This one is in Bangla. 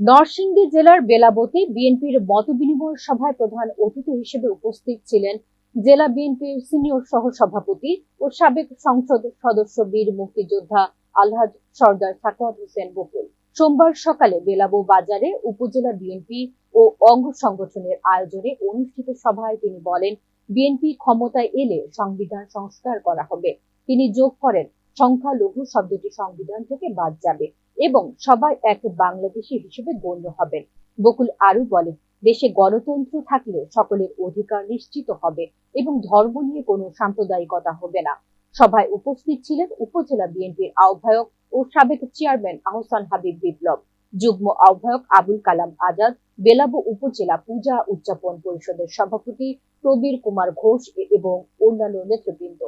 নরসিংদী জেলার বেলাবতে বিএনপির মতবিনিময় সভায় প্রধান অতিথি হিসেবে উপস্থিত ছিলেন জেলা বিএনপির সিনিয়র সহ সভাপতি ও সাবেক সংসদ সদস্য বীর মুক্তিযোদ্ধা আলহাজ সর্দার সাকাওয়াত হোসেন বকুল। সোমবার সকালে বেলাবো বাজারে উপজেলা বিএনপি ও অঙ্গ সংগঠনের আয়োজনে অনুষ্ঠিত সভায় তিনি বলেন, বিএনপি ক্ষমতায় এলে সংবিধান সংস্কার করা হবে। তিনি যোগ করেন সংখ্যালঘু শব্দটি সংবিধান থেকে বাদ যাবে এবং সবাই এক বাংলাদেশী হিসেবে গণ্য হবেন। বকুল আরও বলেন, দেশে গণতন্ত্র থাকলে সকলের অধিকার নিশ্চিত হবে এবং ধর্ম নিয়ে কোনো সাম্প্রদায়িকতা হবে না। সভায় উপস্থিত ছিলেন উপজেলা বিএনপির আহ্বায়ক ও সাবেক চেয়ারম্যান আহসান হাবিব বিপ্লব, যুগ্ম আহ্বায়ক আবুল কালাম আজাদ, বেলাবো উপজেলা পূজা উদযাপন পরিষদের সভাপতি প্রবীর কুমার ঘোষ এবং অন্যান্য নেতৃবৃন্দ।